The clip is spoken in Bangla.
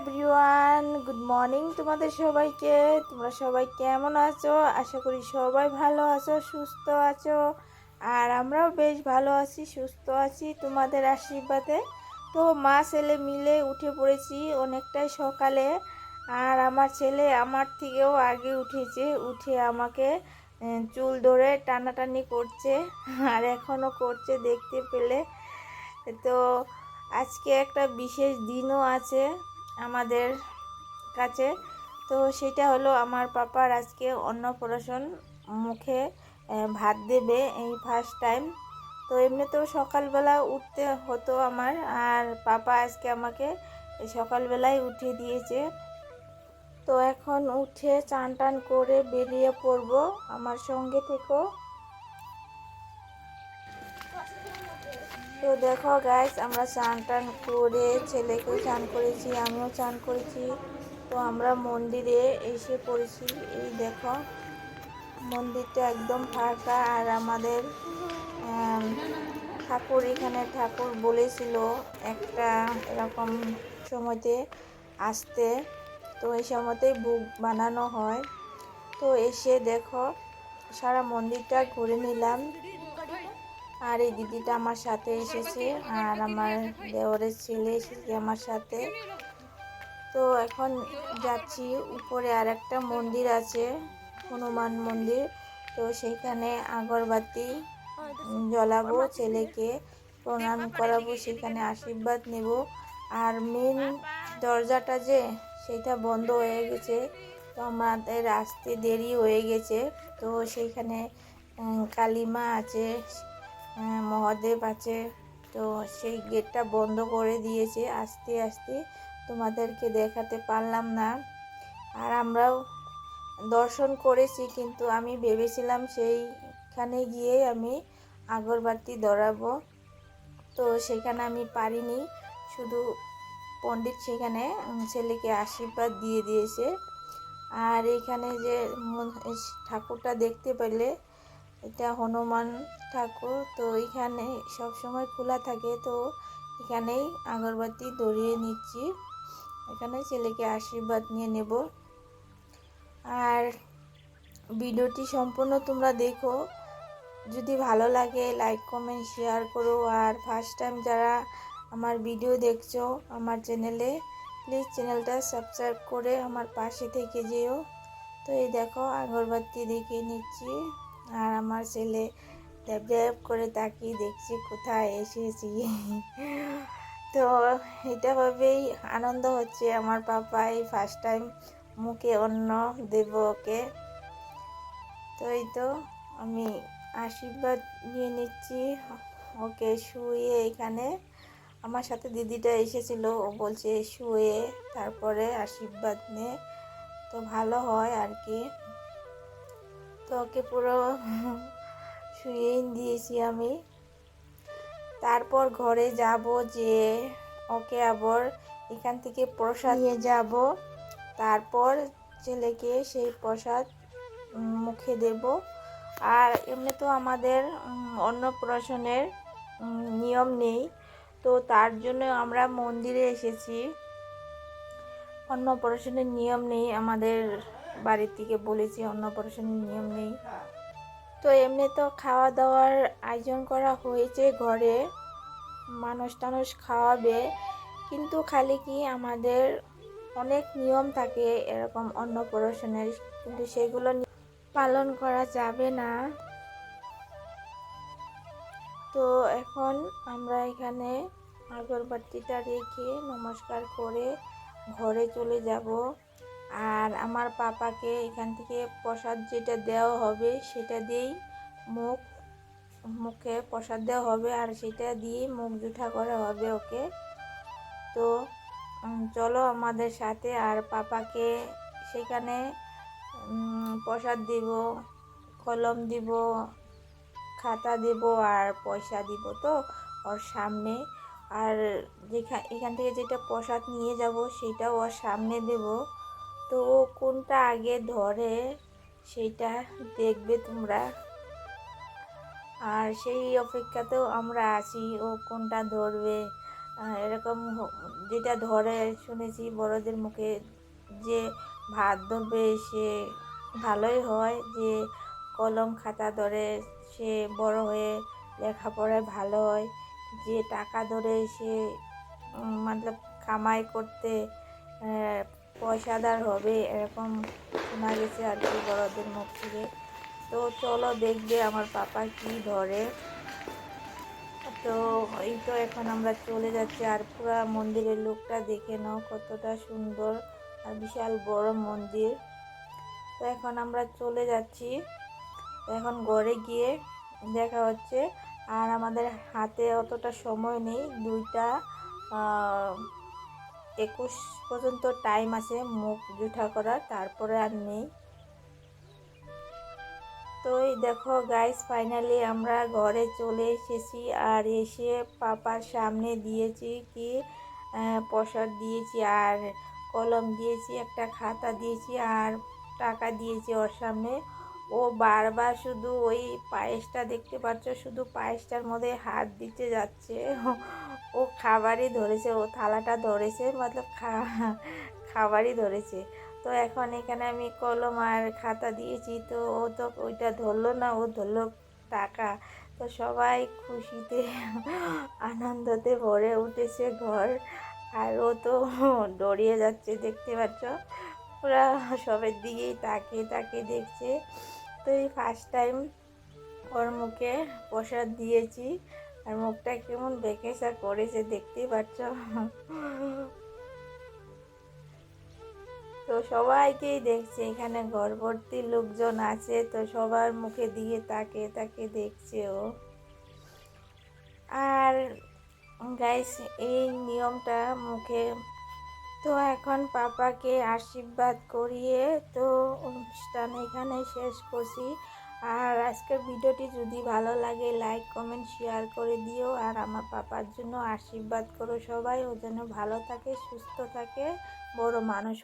এভরিওয়ান গুড মর্নিং তোমাদের সবাইকে। তোমরা সবাই কেমন আছো? আশা করি সবাই ভালো আছো, সুস্থ আছো। আর আমরাও বেশ ভালো আছি, সুস্থ আছি তোমাদের আশীর্বাদে। তো মা ছেলে মিলে উঠে পড়েছি অনেকটাই সকালে। আর আমার ছেলে আমার থেকেও আগে উঠেছে, উঠে আমাকে চুল ধরে টানাটানি করছে। আর এখনও করছে দেখতে পেলে। তো আজকে একটা বিশেষ দিনও আছে। আমাদের কাছে। তো সেটা হলো আমার পাপার আজকে অন্নপ্রাশন মুখে ভাত দেবে এই ফার্স্ট টাইম তো এমনিতেও সকালবেলা উঠতে হতো আমার, আর পাপা আজকে আমাকে সকালবেলায় উঠিয়ে দিয়েছে। তো এখন উঠে চান টান করে বেরিয়ে পড়ব আমার সঙ্গে থেকো তো দেখো গাইস আমরা চান টান করে ছেলেকেও চান করেছি, আমিও চান করেছি। তো আমরা মন্দিরে এসে পড়েছি। এই দেখো, মন্দিরটা একদম ফাঁকা আর আমাদের ঠাকুর এখানে, ঠাকুর বলেছিল একটা এরকম সময়তে আসতে। তো এই সময়তেই বুক বানানো হয়। তো এসে দেখো, সারা মন্দিরটা ঘুরে নিলাম। আর এই দিদিটা আমার সাথে এসেছে, আর আমার দেওরের ছেলে এসেছে আমার সাথে। তো এখন যাচ্ছি, উপরে আর একটা মন্দির আছে, হনুমান মন্দির। তো সেইখানে আগরবাতি জ্বলাবো ছেলেকে, প্রণাম করাবো সেখানে আশীর্বাদ নেব। আর মেন দরজাটা যে সেটা বন্ধ হয়ে গেছে। তো আমাদের আসতে দেরি হয়ে গেছে। তো সেইখানে কালিমা আছে মহাদেব আছে। তো সেই গেটটা বন্ধ করে দিয়েছে। আস্তে আস্তে তোমাদেরকে দেখাতে পারলাম না। আর আমরাও দর্শন করেছি, কিন্তু আমি ভেবেছিলাম সেইখানে গিয়ে আমি আগরবাতি ধরাবো। তো সেখানে আমি পারিনি। শুধু পণ্ডিত সেখানে ছেলেকে আশীর্বাদ দিয়ে দিয়েছে। আর এখানে যে ঠাকুরটা দেখতে পেলে এটা হনুমান ঠাকুর, তো এখানে সব সময় খোলা থাকে, তো এখানেই আগরবাতি ধরিয়ে নিচ্ছি। এখানে ছেলেকে আশীর্বাদ নিয়ে নেব। আর ভিডিওটি সম্পূর্ণ তোমরা দেখো। যদি ভালো লাগে লাইক কমেন্ট শেয়ার করো। আর ফার্স্ট টাইম যারা আমার ভিডিও দেখছ আমার চ্যানেলে প্লিজ চ্যানেলটা সাবস্ক্রাইব করে আমার পাশে থেকে যেও। তো এই দেখো, আগরবাতি দেখে নিচ্ছি। আর আমার ছেলে ড্যাব করে তাকিয়ে দেখছি কোথায় এসেছি। তো এটা ভাবেই আনন্দ হচ্ছে আমার পাপাই ফার্স্ট টাইম মুখে অন্য দেব ওকে। তো এই তো আমি আশীর্বাদ নিয়ে নিচ্ছি ওকে শুয়ে এখানে। আমার সাথে দিদিটা এসেছিল, ও বলছে শুয়ে, তারপরে আশীর্বাদ নে। তো ভালো হয় আর কি। তো ওকে পুরো শুয়েই দিয়েছি আমি। তারপর ঘরে যাব যে ওকে আবার এখান থেকে প্রসাদ নিয়ে যাব। তারপর ছেলেকে সেই প্রসাদ মুখে দেব। আর এমনি তো আমাদের অন্নপ্রাশনের নিয়ম নেই। তো তার জন্য আমরা মন্দিরে এসেছি। অন্নপ্রাশনের নিয়ম নেই আমাদের। বাড়ির থেকে বলেছি অন্নপ্রাশনের নিয়ম নেই। তো এমনি তো খাওয়া দাওয়ার আয়োজন করা হয়েছে ঘরে। মানুষ টানুষ খাওয়াবে। কিন্তু খালি কি আমাদের অনেক নিয়ম থাকে এরকম অন্নপ্রাশনের কিন্তু সেগুলো পালন করা যাবে না। তো এখন আমরা এখানে আগরবাতিটা রেখে নমস্কার করে ঘরে চলে যাব। আর আমার পাপাকে এখান থেকে প্রসাদ যেটা দেওয়া হবে সেটা দিয়েই মুখ, মুখে প্রসাদ দেওয়া হবে আর সেটা দিয়েই মুখ জুঠা করা হবে ওকে। তো চলো আমাদের সাথে আর পাপাকে সেখানে প্রসাদ দিব, কলম দিব, খাতা দেব আর পয়সা দিব তো ওর সামনে। আর যেখান এখান থেকে যেটা প্রসাদ নিয়ে যাব সেটাও ওর সামনে দেব। তো কোনটা আগে ধরে সেইটা দেখবে তোমরা। আর সেই অপেক্ষাতেও আমরা আছি, ও কোনটা ধরবে। এরকম যেটা ধরে শুনেছি বড়দের মুখে যে ভাত ধরবে, সে ভালোই হয়। যে কলম, খাতা ধরে সে বড় হয়ে লেখাপড়ায় ভালো হয়। যে টাকা ধরে সে মতলব কামাই করতে পয়সাদার হবে, এরকম শোনা গেছে আর কি বড়দের মুখ থেকে। তো চলো দেখবে আমার পাপা কি ধরে। তো এই তো এখন আমরা চলে যাচ্ছি, আর পুরা মন্দিরের লোকটা দেখে নাও কতটা সুন্দর আর বিশাল বড় মন্দির। তো এখন আমরা চলে যাচ্ছি, এখন ঘরে গিয়ে দেখা হচ্ছে। আর আমাদের হাতে অতটা সময় নেই, দুইটা একুশ পর্যন্ত টাইম আছে মুখ জুঠা করার, তারপরে আর নেই। তো এই দেখো গাইস ফাইনালি আমরা ঘরে চলে এসেছি আর এসে পাপার সামনে দিয়েছি কি প্রসাদ দিয়েছি আর কলম দিয়েছি, একটা খাতা দিয়েছি আর টাকা দিয়েছি ওর সামনে। ও বারবার শুধু ওই পায়েসটা দেখতে পাচ্ছ, শুধু পায়েসটার মধ্যে হাত দিতে যাচ্ছে। ও খাবারই ধরেছে, ও থালাটা ধরেছে, মতলব খাবারই ধরেছে। তো এখন এখানে আমি কলম আর খাতা দিয়েছি, তো ও তো ওইটা ধরলো না, ও ধরলো টাকা। তো সবাই খুশিতে, আনন্দতে ভরে উঠেছে ঘর। আর ও তো ডরিয়ে যাচ্ছে, দেখতে পাচ্ছ? পুরা সবের দিকেই তাকিয়ে তাকিয়ে দেখছে। তো ফার্স্ট টাইম ওর মুখে প্রসাদ দিয়েছি। আর মুখটা কেমন বেকেসা করেছে দেখতেই পাচ্ছ। তো সবাইকেই দেখছে, এখানে গর্ভবতী লোকজন আছে, তো সবার মুখে দিয়ে তাকে তাকে দেখছে ও। আর গাইস এই নিয়মটা মুখে তো এখন পাপাকে আশীর্বাদ করিয়ে তো অনুষ্ঠান এখানে শেষ করছি। আর আজকের ভিডিওটি যদি ভালো লাগে লাইক কমেন্ট শেয়ার করে দিও। আর আমার পাপার জন্য আশীর্বাদ করো সবাই। ও যেন ভালো থাকে, সুস্থ থাকে, বড় মানুষ